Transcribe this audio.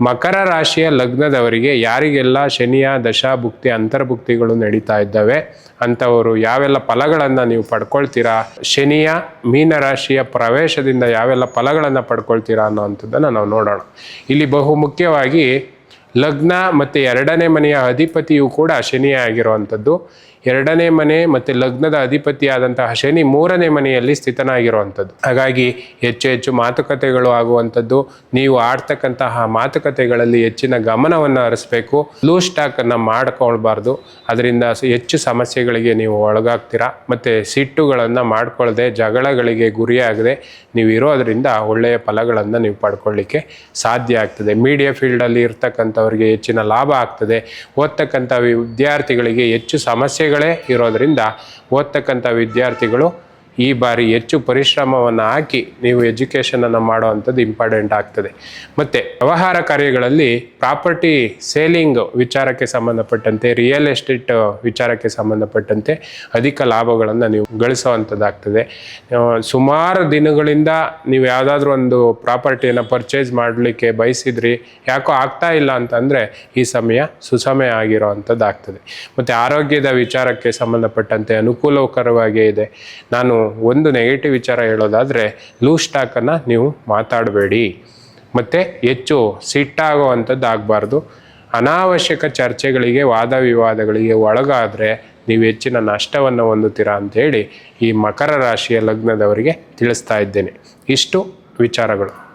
ಮಕರ ರಾಶಿಯ ಲಗ್ನದವರಿಗೆ ಯಾರಿಗೆಲ್ಲ ಶನಿಯ ದಶಾಭುಕ್ತಿ, ಅಂತರ್ಭುಕ್ತಿಗಳು ನಡೀತಾ ಇದ್ದಾವೆ, ಅಂಥವರು ಯಾವೆಲ್ಲ ಫಲಗಳನ್ನು ನೀವು ಪಡ್ಕೊಳ್ತೀರಾ, ಶನಿಯ ಮೀನರಾಶಿಯ ಪ್ರವೇಶದಿಂದ ಯಾವೆಲ್ಲ ಫಲಗಳನ್ನು ಪಡ್ಕೊಳ್ತೀರಾ ಅನ್ನೋವಂಥದ್ದನ್ನು ನಾವು ನೋಡೋಣ. ಇಲ್ಲಿ ಬಹು ಮುಖ್ಯವಾಗಿ ಲಗ್ನ ಮತ್ತು ಎರಡನೇ ಮನೆಯ ಅಧಿಪತಿಯು ಕೂಡ ಶನಿಯೇ ಆಗಿರುವಂಥದ್ದು ಎರಡನೇ ಮನೆ ಮತ್ತು ಲಗ್ನದ ಅಧಿಪತಿಯಾದಂತಹ ಶನಿ ಮೂರನೇ ಮನೆಯಲ್ಲಿ ಸ್ಥಿತನಾಗಿರುವಂಥದ್ದು. ಹಾಗಾಗಿ ಹೆಚ್ಚು ಹೆಚ್ಚು ಮಾತುಕತೆಗಳು ಆಗುವಂಥದ್ದು, ನೀವು ಆಡ್ತಕ್ಕಂತಹ ಮಾತುಕತೆಗಳಲ್ಲಿ ಹೆಚ್ಚಿನ ಗಮನವನ್ನು ಹರಿಸ್ಬೇಕು. ಲೂಸ್ ಸ್ಟಾಕನ್ನು ಮಾಡ್ಕೊಳ್ಬಾರ್ದು. ಅದರಿಂದ ಹೆಚ್ಚು ಸಮಸ್ಯೆಗಳಿಗೆ ನೀವು ಒಳಗಾಗ್ತೀರಾ? ಮತ್ತು ಸಿಟ್ಟುಗಳನ್ನು ಮಾಡ್ಕೊಳ್ಳದೆ ಜಗಳಗಳಿಗೆ ಗುರಿಯಾಗದೆ ನೀವು ಇರೋದರಿಂದ ಒಳ್ಳೆಯ ಫಲಗಳನ್ನು ನೀವು ಪಡ್ಕೊಳ್ಳಿಕ್ಕೆ ಸಾಧ್ಯ ಆಗ್ತದೆ. ಮೀಡಿಯಾ ಫೀಲ್ಡಲ್ಲಿ ಇರ್ತಕ್ಕಂಥವ್ರಿಗೆ ಹೆಚ್ಚಿನ ಲಾಭ ಆಗ್ತದೆ. ಓದ್ತಕ್ಕಂಥ ವಿದ್ಯಾರ್ಥಿಗಳಿಗೆ ಹೆಚ್ಚು ಸಮಸ್ಯೆಗಳೇ ಇರೋದರಿಂದ ಓದ್ತಕ್ಕಂಥ ವಿದ್ಯಾರ್ಥಿಗಳು ಈ ಬಾರಿ ಹೆಚ್ಚು ಪರಿಶ್ರಮವನ್ನು ಹಾಕಿ ನೀವು ಎಜುಕೇಷನನ್ನು ಮಾಡುವಂಥದ್ದು ಇಂಪಾರ್ಟೆಂಟ್ ಆಗ್ತದೆ. ಮತ್ತು ವ್ಯವಹಾರ ಕಾರ್ಯಗಳಲ್ಲಿ ಪ್ರಾಪರ್ಟಿ ಸೇಲಿಂಗ್ ವಿಚಾರಕ್ಕೆ ಸಂಬಂಧಪಟ್ಟಂತೆ ರಿಯಲ್ ಎಸ್ಟೇಟ್ ವಿಚಾರಕ್ಕೆ ಸಂಬಂಧಪಟ್ಟಂತೆ ಅಧಿಕ ಲಾಭಗಳನ್ನು ನೀವು ಗಳಿಸುವಂಥದ್ದಾಗ್ತದೆ. ಸುಮಾರು ದಿನಗಳಿಂದ ನೀವು ಯಾವುದಾದ್ರೂ ಒಂದು ಪ್ರಾಪರ್ಟಿಯನ್ನು ಪರ್ಚೇಸ್ ಮಾಡಲಿಕ್ಕೆ ಬಯಸಿದ್ರಿ, ಯಾಕೋ ಆಗ್ತಾ ಇಲ್ಲ ಅಂತಂದರೆ ಈ ಸಮಯ ಸುಸಮಯ ಆಗಿರೋ ಆಗ್ತದೆ ಮತ್ತು ಆರೋಗ್ಯದ ವಿಚಾರಕ್ಕೆ ಸಂಬಂಧಪಟ್ಟಂತೆ ಅನುಕೂಲಕರವಾಗೇ ಇದೆ. ನಾನು ಒಂದು ನೆಗೆಟಿವ್ ವಿಚಾರ ಹೇಳೋದಾದರೆ ಲೂಸ್ ಸ್ಟಾಕನ್ನು ನೀವು ಮಾತಾಡಬೇಡಿ. ಮತ್ತು ಹೆಚ್ಚು ಸಿಟ್ಟಾಗುವಂಥದ್ದು ಆಗಬಾರ್ದು ಅನಾವಶ್ಯಕ ಚರ್ಚೆಗಳಿಗೆ ವಾದ ವಿವಾದಗಳಿಗೆ ಒಳಗಾದರೆ ನೀವು ಹೆಚ್ಚಿನ ನಷ್ಟವನ್ನು ಹೊಂದುತ್ತೀರಾ ಅಂತೇಳಿ ಈ ಮಕರ ರಾಶಿಯ ಲಗ್ನದವರಿಗೆ ತಿಳಿಸ್ತಾ ಇದ್ದೇನೆ. ಇಷ್ಟು ವಿಚಾರಗಳು.